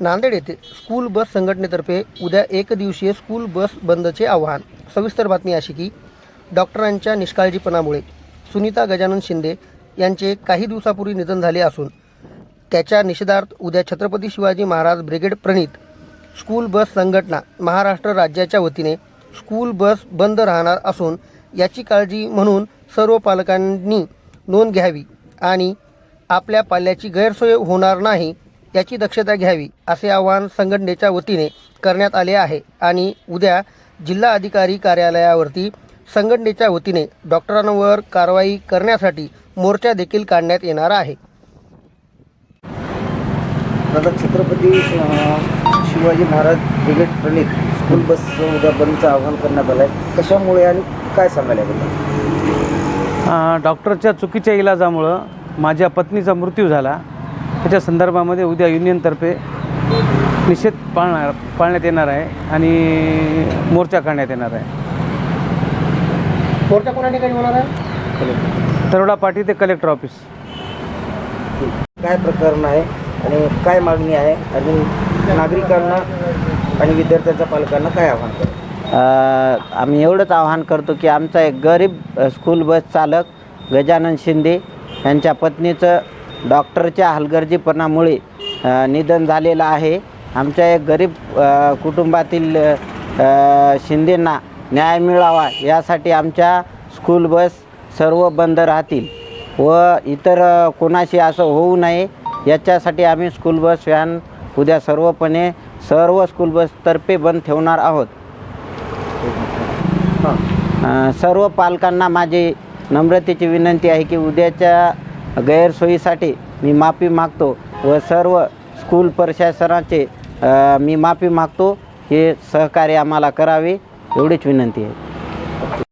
नांदेड येथे school bus संघटनेतर्फे उद्या एकदिवसीय स्कूल बस बंदचे आवाहन. सविस्तर बातमी अशी की डॉक्टरांच्या निष्काळजीपणामुळे सुनीता गजानन शिंदे यांचे काही दिवसापूर्वी निधन झाले असून त्याच्या निषेधार्थ उद्या छत्रपती शिवाजी महाराज ब्रिगेड प्रणित स्कूल बस संघटना महाराष्ट्र राज्याच्या वतीने स्कूल बस बंद राहणार असून याची काळजी म्हणून सर्व पालकांनी नोंद घ्यावी आणि आपल्या पाल्याची गैरसोय होणार नाही याची दक्षता घ्यावी असे आवाहन संघटनेच्या वतीने करण्यात आले आहे आणि उद्या जिल्हा अधिकारी कार्यालयावरती संघटनेच्या वतीने डॉक्टरांवर कारवाई करण्यासाठी मोर्चा देखील काढण्यात येणार आहे. दादा छत्रपती शिवाजी महाराज ब्रिगेड प्रणित स्कूल बस उद्या बंदचं आवाहन करण्यात आलं आहे कशामुळे आणि काय सांगायला डॉक्टरच्या चुकीच्या इलाजामुळं माझ्या पत्नीचा मृत्यू झाला. त्याच्या संदर्भामध्ये उद्या युनियनतर्फे निषेध पाळणार पाळण्यात येणार आहे आणि मोर्चा काढण्यात येणार आहे. मोर्चा कोणा ठिकाणी होणार आहे? तरोडा पाटी ते कलेक्टर ऑफिस काय प्रकरण आहे आणि काय मागणी आहे? आणि नागरिकांना आणि विद्यार्थ्यांच्या पालकांना काय आव्हान अ, आम्ही एवढंच आवाहन करतो की आमचा एक गरीब अ, स्कूल बस चालक गजानन शिंदे यांच्या पत्नीचं डॉक्टरच्या हलगर्जीपणामुळे निधन झालेलं आहे. आमच्या एक गरीब कुटुंबातील शिंदेंना न्याय मिळावा यासाठी आमच्या स्कूल बस सर्व बंद राहतील व इतर कोणाशी असं होऊ नये याच्यासाठी आम्ही स्कूल बस व्हॅन उद्या सर्वपणे सर्व स्कूल बसतर्फे बंद ठेवणार आहोत. सर्व पालकांना माझी नम्रतेची विनंती आहे की उद्याच्या गैरसोयीसाठी मी माफी मागतो व सर्व स्कूल प्रशासनाचे मी माफी मागतो. हे सहकार्य आम्हाला करावे एवढीच विनंती आहे.